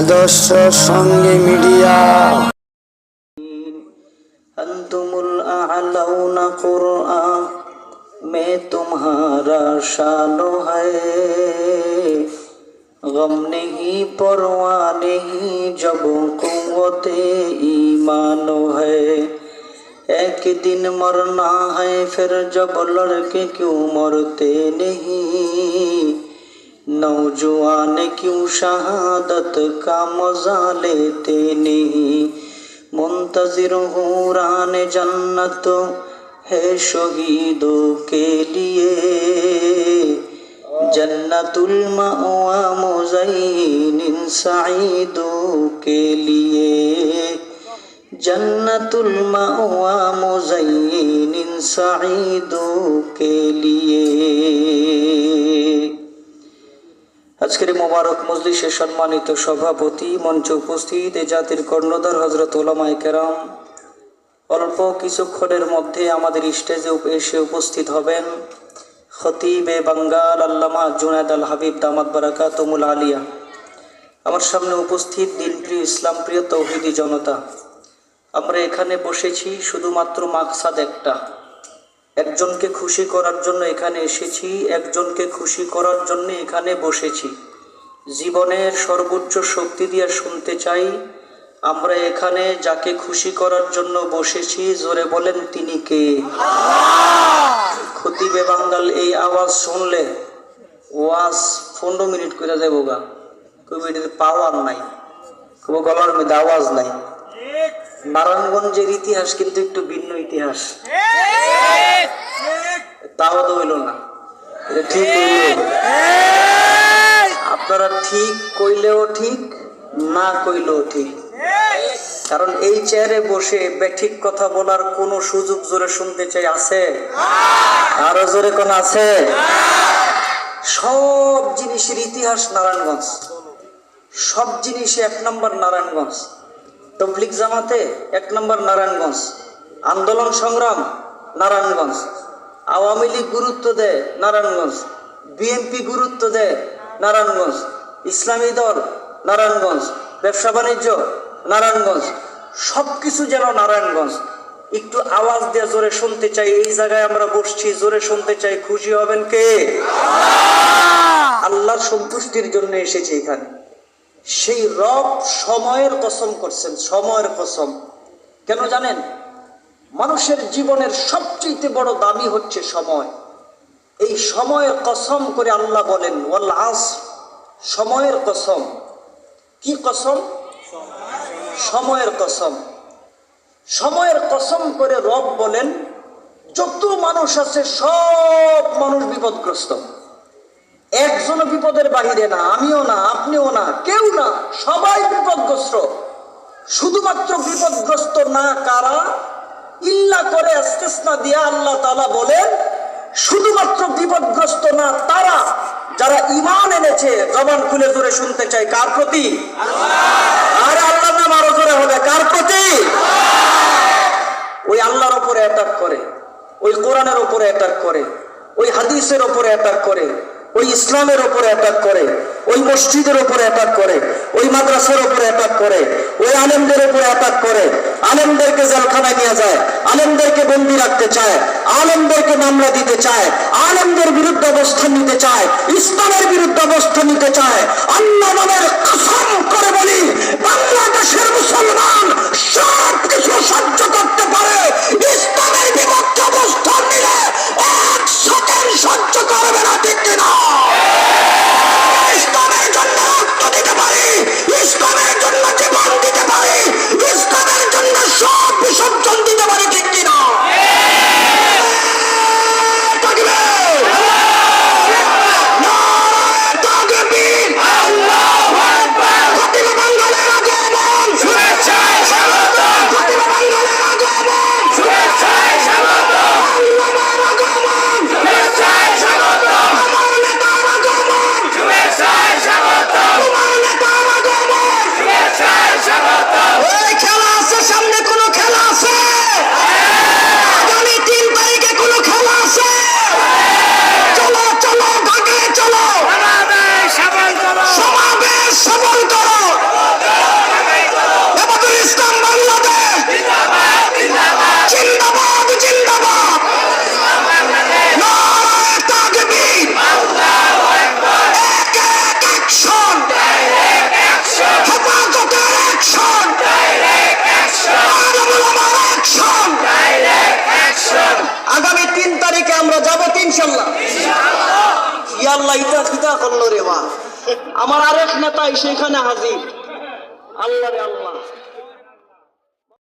আদর্শ সঙ্গে মিডিয়া। আন্তুমুল আলাউনা কুরআন, মে তুমহারা শানো হ্যায় গম নেহি, পরোয়া নেহি, জব কুওতে ঈমানো হ্যায় এক দিন মরনা হ্যায় ফির জব লড়কে কিউ মরতে নেহি। नौजवान क्यों शहादत का मजा लेते नहीं मुंतजिर हूँ रान जन्नत है शहीदों के लिए जन्नतुल मअवा मुज़य्यिन सईदों के लिए जन्नतुल मअवा मुज़य्यिन सईदों के लिए আজকের মোবারক মজলিসের সম্মানিত সভাপতি মঞ্চে উপস্থিত এ জাতির কর্ণধার হজরত ওলামাই কেরাম। অল্প কিছুক্ষণের মধ্যে আমাদের স্টেজে এসে উপস্থিত হবেন খতিবে বাঙ্গাল আল্লামা জুনায়দ আল হাবিব দামাত বারাকাতমুল আলিয়া। আমার সামনে উপস্থিত দিনপ্রিয় ইসলাম প্রিয় তৌহিদি জনতা। আমরা এখানে বসেছি শুধুমাত্র মাকসাদ একটা। একজনকে খুশি করার জন্য এখানে এসেছি, একজনকে খুশি করার জন্য এখানে বসেছি। জীবনের সর্বোচ্চ শক্তি দিয়ে শুনতে চাই, আমরা এখানে যাকে খুশি করার জন্য বসেছি, জোরে বলেন তিনি কে? খতিবে বাঙ্গাল, এই আওয়াজ শুনলে ওয়াজ পনেরো মিনিট করে যাব গা। কবি পাওয়ার নাই খুব গলার মধ্যে আওয়াজ নাই। নারায়ণগঞ্জের ইতিহাস কিন্তু একটু ভিন্ন ইতিহাস। তাও তো না। আপনারা ঠিক কইলেও ঠিক, না কইলেও ঠিক। কারণ এই চেয়ারে বসে বেঠিক কথা বলার কোনো সুযোগ জোরে শুনতে চাই আছে? আরও জোরে কোন আছে? সব জিনিসের ইতিহাস নারায়ণগঞ্জ। সব জিনিসে এক নম্বর নারায়ণগঞ্জ। তবলিক জামাতে এক নম্বর নারায়ণগঞ্জ। আন্দোলন সংগ্রাম, নারায়ণগঞ্জ। আওয়ামী লীগ গুরুত্ব দেয় নারায়ণগঞ্জ। বিএনপি গুরুত্ব দেয় নারায়ণগঞ্জ। ইসলামী দল, নারায়ণগঞ্জ। ব্যবসা বাণিজ্য, নারায়ণগঞ্জ। সব কিছু যেন নারায়ণগঞ্জ। একটু আওয়াজ দিয়ে জোরে শুনতে চাই, এই জায়গায় আমরা বসছি, জোরে শুনতে চাই, খুশি হবেন কে? আল্লাহর সন্তুষ্টির জন্য এসেছি এখানে। সেই রব সময়ের কসম করছেন, সময়ের কসম। কেন জানেন? মানুষের জীবনের সবচেয়ে বড় দামি হচ্ছে সময়। এই সময়ের কসম করে আল্লাহ বলেন, ওয়াল সময়ের কসম। কি কসম? সময়ের কসম। সময়ের কসম করে রব বলেন, যত মানুষ আছে সব মানুষ বিপদগ্রস্ত। একজন বিপদের বাহিরে না আমিও না আপনিও না কেউ না সবাই বিপদগ্রস্ত। শুধুমাত্র বিপদগ্রস্ত না কারা? ইল্লা করে ইস্তেসনা দিয়া আল্লাহ তাআলা বলেন শুধুমাত্র বিপদগ্রস্ত না তারা যারা ইমান এনেছে জবান খুলে জোরে শুনতে চাই কার প্রতি? আর আল্লাহ নাম আরও জোরে হবে কার প্রতি? ওই আল্লাহর উপরে অ্যাটাক করে ওই কোরআনের উপরে অ্যাটাক করে ওই হাদিসের উপরে অ্যাটাক করে। ওই ইসলামের ওপরে অ্যাটাক করে, ওই মসজিদের ওপরে অ্যাটাক করে, ওই মাদ্রাসার ওপরে অ্যাটাক করে, ওই আলেমদের ওপরে অ্যাটাক করে, আলেমদেরকে জেলখানায় নিয়ে যায়, আলেমদেরকে বন্দি রাখতে চায়, আলেমদেরকে মামলা দিতে চায়, আলেমদের বিরুদ্ধে অবস্থান নিতে চায়, ইসলামের বিরুদ্ধে অবস্থান নিতে চায়, আল্লাহ নামের ইয়াল্লাহ ইতা রে আমার আরেক নেতা সেখানে হাজির। আল্লাহ রে আল্লাহ।